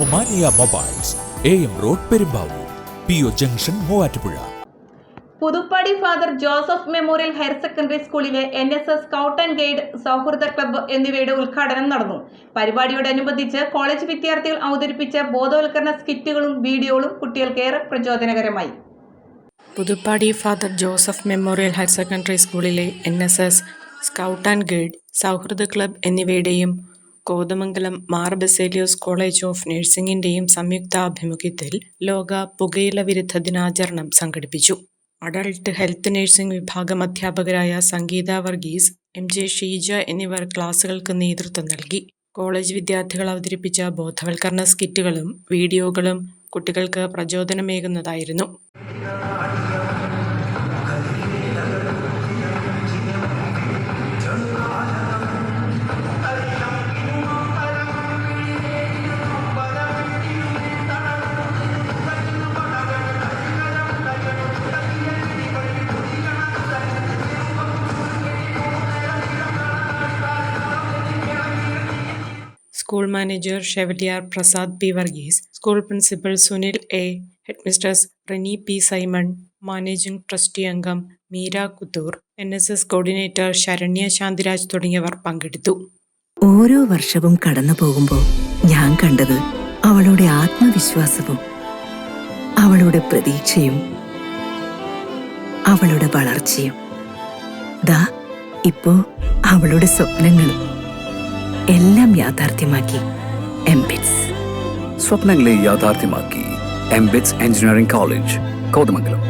Omania mobiles A M road Perumbavoor P O junction Muvattupuzha. Puthuppady father Joseph memorial higher secondary സ്കൂളിലെ N S S scout and guide സൗഹൃദ club എന്നിവയുടെ ഉദ്ഘാടനം നടന്നു. പരിപാടിയോടനുബന്ധിച്ച് college വിദ്യാർത്ഥികൾ അവതരിപ്പിച്ച ബോധവൽക്കരണ സ്കിറ്റുകളും വീഡിയോകളും കുട്ടികൾക്ക് ഏറെ പ്രചോദനകരമായി. Puthuppady father Joseph memorial higher secondary സ്കൂളിലെ N S S scout and guide സൗഹൃദ ക്ലബ്ബ് എന്നിവയുടെയും കോതമംഗലം മാർ ബസേലിയോസ് കോളേജ് ഓഫ് നഴ്സിംഗിന്റെയും സംയുക്താഭിമുഖ്യത്തിൽ ലോക പുകയില വിരുദ്ധ ദിനാചരണം സംഘടിപ്പിച്ചു. അഡൾട്ട് ഹെൽത്ത് നഴ്സിംഗ് വിഭാഗം അധ്യാപകരായ സംഗീത വർഗീസ് എം ജെ ഷീജ എന്നിവർ ക്ലാസുകൾക്ക് നേതൃത്വം നൽകി. കോളേജ് വിദ്യാർത്ഥികൾ അവതരിപ്പിച്ച ബോധവൽക്കരണ സ്കിറ്റുകളും വീഡിയോകളും കുട്ടികൾക്ക് പ്രചോദനമേകുന്നതായിരുന്നു. School manager chevalier Prasad P Varghese school principal Sunil A headmistress Reni P Simon managing trustee അംഗം Meera Kuthoor N S S coordinator Saranya Shantiraj തുടങ്ങിയവർ പങ്കെടുത്തു. ഓരോ വർഷവും കടന്നു പോകുമ്പോൾ ഞാൻ കണ്ടത് അവളുടെ ആത്മവിശ്വാസവും അവളുടെ പ്രതീക്ഷയും അവളുടെ വളർച്ചയും. ദാ ഇപ്പോ അവളുടെ സ്വപ്നങ്ങളും. എല്ലാം യാഥാർത്ഥ്യമാക്കി എംബിറ്റ്സ് സ്വപ്നങ്ങളെ യാഥാർത്ഥ്യമാക്കി എംബിറ്റ്സ് എഞ്ചിനീയറിംഗ് കോളേജ് കോതമംഗലം.